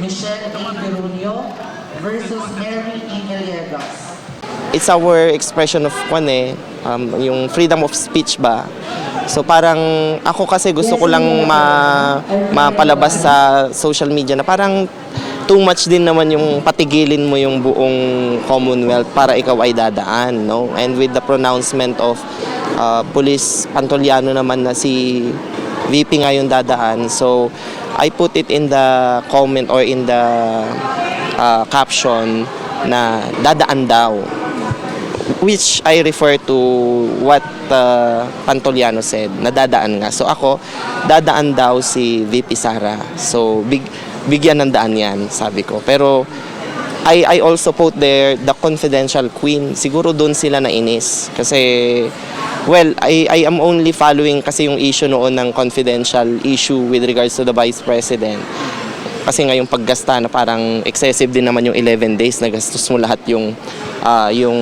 Michelle. Perunio versus Mary E. Gallegos. it's our expression of kwan eh, um, yung freedom of speech ba. So parang ako kasi gusto ko lang ma, mapalabas sa social media na parang too much din naman yung patigilin mo yung buong Commonwealth para ikaw ay dadaan, no? And with the pronouncement of uh, Police Pantoliano naman na si VP nga yung dadaan. So I put it in the comment or in the uh, caption na dadaan daw which I refer to what uh, Pantoliano said, nadadaan nga. So ako, dadaan daw si VP Sara. So big, bigyan ng daan yan, sabi ko. Pero I, I also put there the confidential queen. Siguro doon sila nainis. Kasi, well, I, I am only following kasi yung issue noon ng confidential issue with regards to the Vice President. Kasi nga yung paggasta na parang excessive din naman yung 11 days na gastos mo lahat yung ah, yung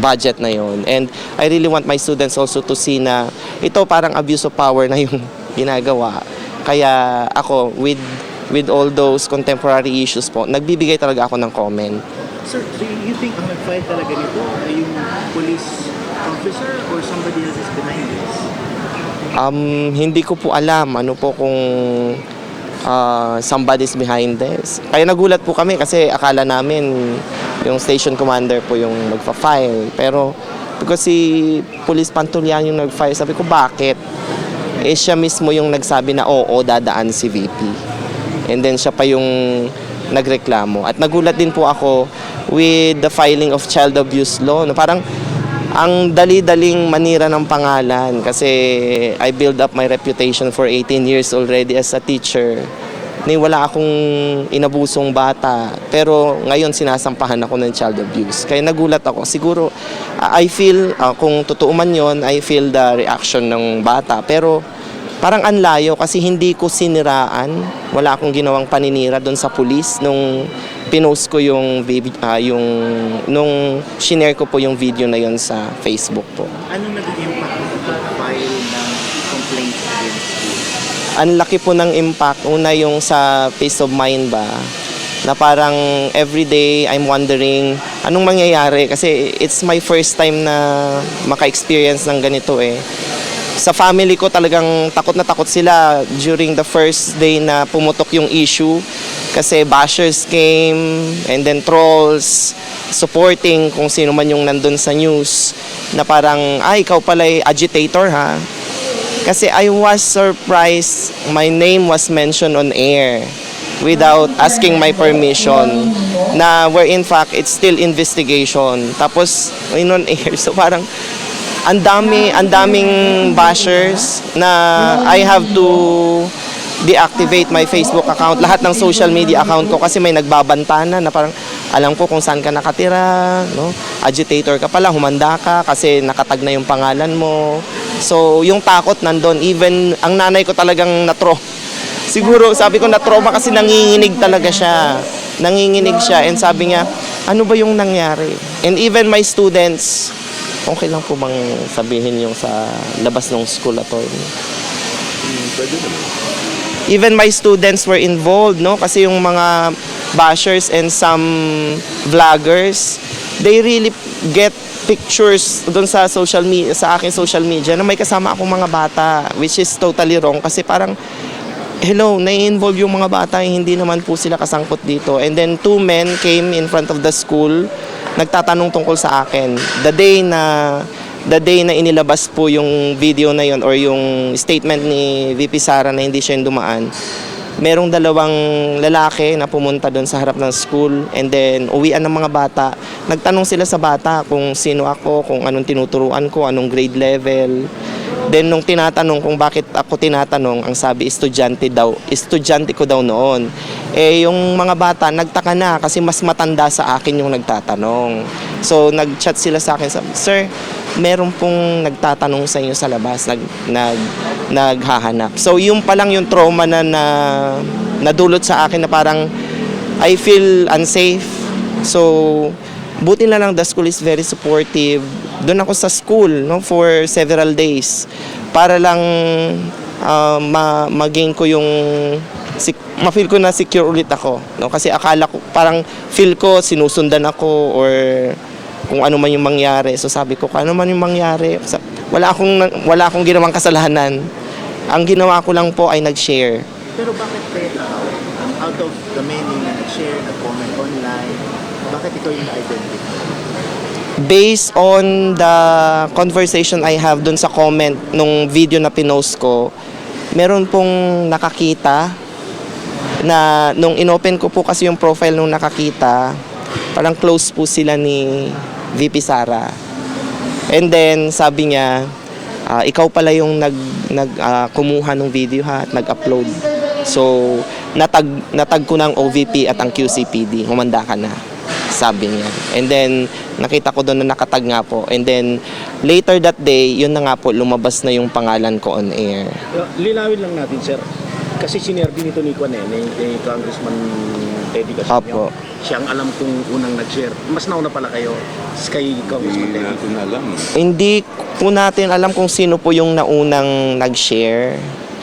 budget na yon. And I really want my students also to see na ito parang abuse of power na yung ginagawa. Kaya ako with with all those contemporary issues po, nagbibigay talaga ako ng comment. Sir, do you think ang nag-file talaga nito ay yung police officer or somebody else is behind this? Um, hindi ko po alam ano po kung uh, somebody's behind this. Kaya nagulat po kami kasi akala namin yung station commander po yung magpa-file. Pero because si Police Pantolian yung nag-file, sabi ko bakit? Eh siya mismo yung nagsabi na oo, dadaan si VP. And then siya pa yung nagreklamo. At nagulat din po ako with the filing of child abuse law. No, parang ang dali-daling manira ng pangalan kasi I build up my reputation for 18 years already as a teacher. Ni wala akong inabusong bata pero ngayon sinasampahan ako ng child abuse. Kaya nagulat ako. Siguro I feel uh, kung totoo man 'yon, I feel the reaction ng bata pero parang anlayo kasi hindi ko siniraan. Wala akong ginawang paninira doon sa pulis nung pinost ko yung ah, yung nung shinare ko po yung video na yon sa Facebook po. Anong naging impact ng pag-file ng complaint against you? Ang laki po ng impact una yung sa peace of mind ba na parang everyday I'm wondering anong mangyayari kasi it's my first time na maka-experience ng ganito eh. Sa family ko talagang takot na takot sila during the first day na pumutok yung issue. Kasi bashers came and then trolls supporting kung sino man yung nandun sa news na parang ay ikaw pala agitator ha? Kasi I was surprised my name was mentioned on air without asking my permission. Na where in fact it's still investigation. Tapos in on air. So parang ang dami ang daming bashers na I have to deactivate my Facebook account, lahat ng social media account ko kasi may nagbabanta na na parang alam ko kung saan ka nakatira, no? Agitator ka pala, humanda ka kasi nakatag na yung pangalan mo. So, yung takot nandun, even ang nanay ko talagang natro. Siguro, sabi ko na-trauma kasi nanginginig talaga siya. Nanginginig siya and sabi niya, ano ba yung nangyari? And even my students, okay lang po bang sabihin yung sa labas ng school attorney? even my students were involved, no? Kasi yung mga bashers and some vloggers, they really get pictures doon sa social media, sa aking social media na may kasama akong mga bata, which is totally wrong kasi parang hello, nai-involve yung mga bata, eh, hindi naman po sila kasangkot dito. And then two men came in front of the school, nagtatanong tungkol sa akin. The day na the day na inilabas po yung video na yon or yung statement ni VP Sara na hindi siya dumaan, merong dalawang lalaki na pumunta doon sa harap ng school and then uwian ng mga bata. Nagtanong sila sa bata kung sino ako, kung anong tinuturuan ko, anong grade level. Then nung tinatanong kung bakit ako tinatanong, ang sabi estudyante daw, estudyante ko daw noon. Eh yung mga bata nagtaka na kasi mas matanda sa akin yung nagtatanong. So nag-chat sila sa akin, "Sir, meron pong nagtatanong sa inyo sa labas, nag nag naghahanap." So yung pa lang yung trauma na, na nadulot sa akin na parang I feel unsafe. So buti na lang the school is very supportive. Doon ako sa school no for several days para lang uh, ma- magain ko yung ma-feel ko na secure ulit ako. No? Kasi akala ko, parang feel ko sinusundan ako or kung ano man yung mangyari. So sabi ko, kung ano man yung mangyari, wala akong, wala akong ginawang kasalanan. Ang ginawa ko lang po ay nag-share. Pero bakit kaya ikaw, out of the many na nag-share, nag-comment online, bakit ikaw yung na-identify? based on the conversation I have dun sa comment nung video na pinost ko, meron pong nakakita na nung inopen ko po kasi yung profile nung nakakita, parang close po sila ni VP Sara. And then sabi niya, "Ah, ikaw pala yung nag nag ah, kumuha ng video ha, at nag-upload. So natag natag ko ng OVP at ang QCPD, humanda ka na. Sabi niya. And then nakita ko doon na nakatag nga po. And then later that day, yun na nga po lumabas na yung pangalan ko on air. Uh, Linawin lang natin, sir. Kasi sinare din ito ni Kwan eh, ni, ni Congressman Teddy Casino. Apo. Siya ang alam kung unang nag-share. Mas nauna pala kayo kay Congressman Hindi Teddy. natin alam. Hindi po natin alam kung sino po yung naunang nag-share.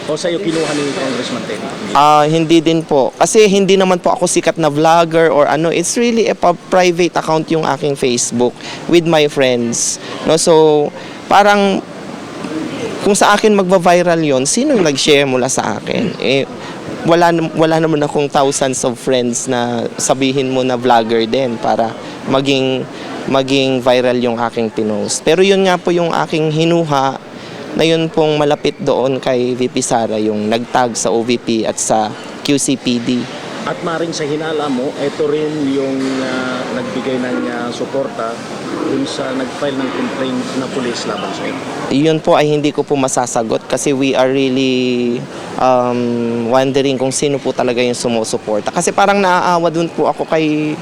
O sa'yo kinuha ni Congressman Teddy. Ah, hindi din po. Kasi hindi naman po ako sikat na vlogger or ano. It's really a pa- private account yung aking Facebook with my friends. No, so parang kung sa akin magva-viral yon, sino yung nag-share mula sa akin? Eh wala wala naman akong thousands of friends na sabihin mo na vlogger din para maging maging viral yung aking pinost. Pero yun nga po yung aking hinuha na yun pong malapit doon kay VP Sara yung nagtag sa OVP at sa QCPD. At maring sa hinala mo, ito rin yung ah, nagbigay ng ah, suporta dun sa nag-file ng complaint na police laban sa'yo. Yun po ay hindi ko po masasagot kasi we are really um, wondering kung sino po talaga yung sumusuporta. Kasi parang naaawa dun po ako kay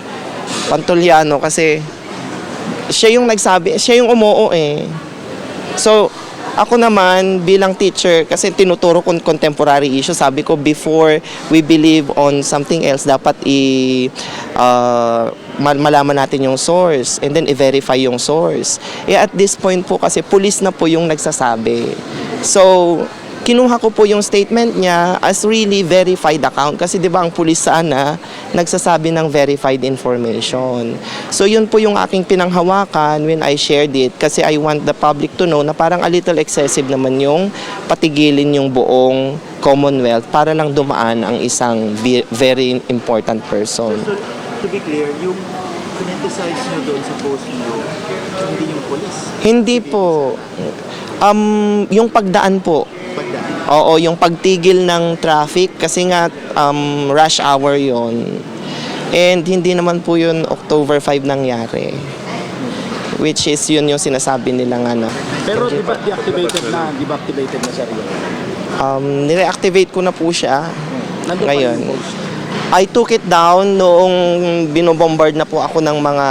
Pantoliano kasi siya yung nagsabi, siya yung umuo eh. So, ako naman bilang teacher kasi tinuturo ko contemporary issue sabi ko before we believe on something else dapat i uh, mal- malaman natin yung source and then i-verify yung source. Eh at this point po kasi police na po yung nagsasabi. So kinuha ko po yung statement niya as really verified account kasi 'di ba ang pulis sana nagsasabi ng verified information. So yun po yung aking pinanghawakan when I shared it kasi I want the public to know na parang a little excessive naman yung patigilin yung buong Commonwealth para lang dumaan ang isang ve- very important person. So, to be clear, yung pinemphasize nyo doon sa post nyo, hindi yung police, Hindi po um yung pagdaan po. Oo, yung pagtigil ng traffic kasi nga um, rush hour yon And hindi naman po yun October 5 nangyari. Which is yun yung sinasabi nila nga na. Pero di ba deactivated na, di ba activated na sir yun? Um, nireactivate ko na po siya. Nandun pa Ngayon. yung post. I took it down noong binobombard na po ako ng mga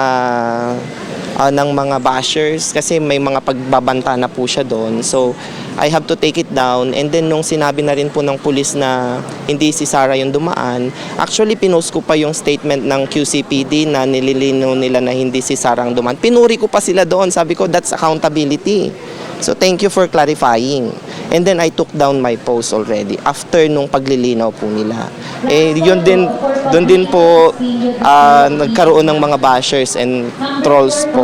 ah, ng mga bashers kasi may mga pagbabanta na po siya doon. So, I have to take it down. And then, nung sinabi na rin po ng pulis na hindi si Sarah yung dumaan, actually, pinost ko pa yung statement ng QCPD na nililino nila na hindi si Sarah ang dumaan. Pinuri ko pa sila doon. Sabi ko, that's accountability. So, thank you for clarifying. And then, I took down my post already after nung paglilinaw po nila. Eh, yun din, doon din po ah, nagkaroon ng mga bashers and trolls po.